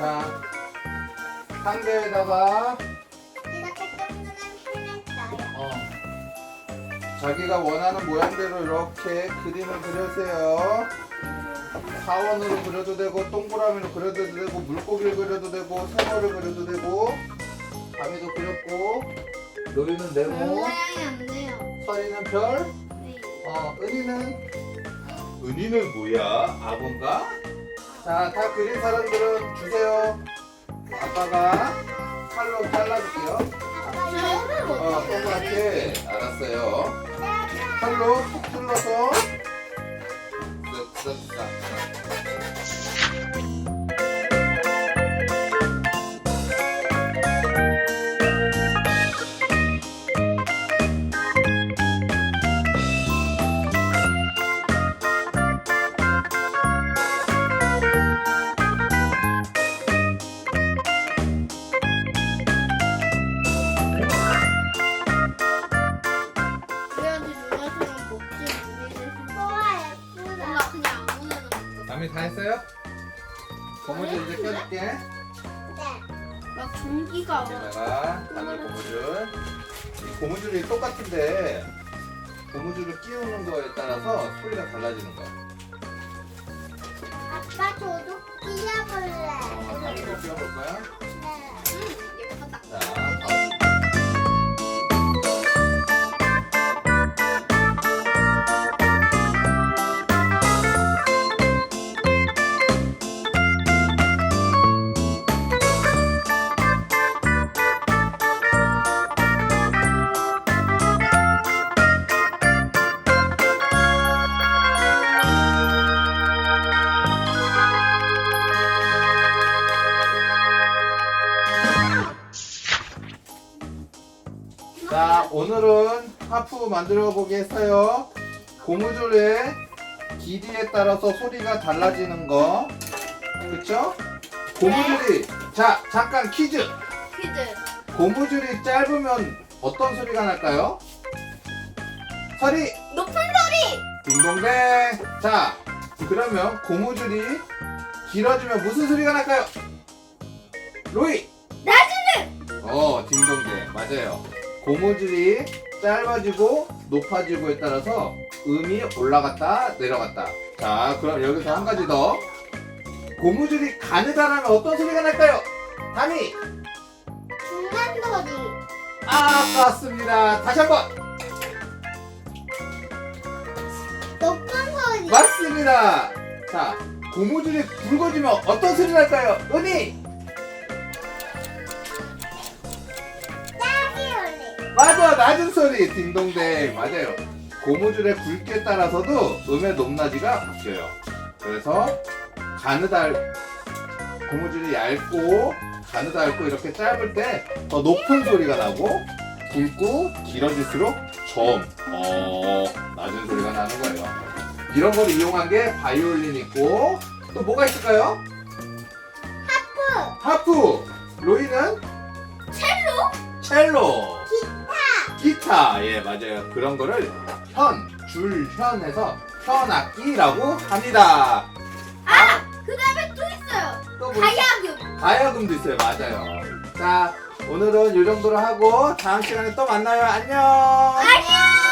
자, 상대에다가 이렇게 동그란. 어, 자기가 원하는 모양대로 이렇게 그림을 그려세요. 사원으로 그려도 되고 동그라미로 그려도 되고 물고기를 그려도 되고 세모를 그려도 되고 밤이도 그렸고 노이는 네모, 모양이 안 돼요. 서리는 별, 네. 어, 은희는 은희는 뭐야? 아본가? 자, 다 그린 사람들은 주세요. 아빠가 칼로 잘라줄게요. 어, 동그랗게 알았어요. 칼로 툭 찔러서 쓱쓱 그 남이 다 했어요? 고무줄 이제 껴줄게. 네. 막 종기가 와. 여기다가 바늘 고무줄. 이 고무줄이 똑같은데 고무줄을 끼우는 거에 따라서 소리가 달라지는 거야. 아빠 저도 끼워볼래. 어, 다리도 끼워볼 거야? 네. 음 예쁘다. 자, 자, 오늘은 하프 만들어 보겠어요. 고무줄의 길이에 따라서 소리가 달라지는 거. 그쵸? 고무줄이, 자, 잠깐 퀴즈! 퀴즈. 고무줄이 짧으면 어떤 소리가 날까요? 소리! 높은 소리. 딩동댕! 자, 그러면 고무줄이 길어지면 무슨 소리가 날까요? 로이! 낮은. 어, 딩동댕. 맞아요. 고무줄이 짧아지고 높아지고에 따라서 음이 올라갔다 내려갔다. 자, 그럼 여기서 한 가지 더. 고무줄이 가느다라면 어떤 소리가 날까요? 담이! 중간 소리. 아깝습니다. 다시 한 번. 높은 소리. 맞습니다. 자, 고무줄이 굵어지면 어떤 소리 날까요? 은희! 맞아, 낮은 소리. 딩동댕. 맞아요. 고무줄의 굵기에 따라서도 음의 높낮이가 바뀌어요. 그래서 가느달 고무줄이 얇고 가느다랗고 이렇게 짧을 때 더 높은 소리가 나고 굵고 길어질수록 점, 어, 낮은 소리가 나는 거예요. 이런 걸 이용한 게 바이올린 있고 또 뭐가 있을까요? 하프. 하프, 로이는 첼로. 첼로, 기타, 예 맞아요. 그런 거를 현, 줄, 현에서 현악기라고 합니다. 아, 그 다음에 또 있어요. 또 뭐? 가야금. 가야금도 있어요. 맞아요. 자, 오늘은 이 정도로 하고 다음 시간에 또 만나요. 안녕. 안녕.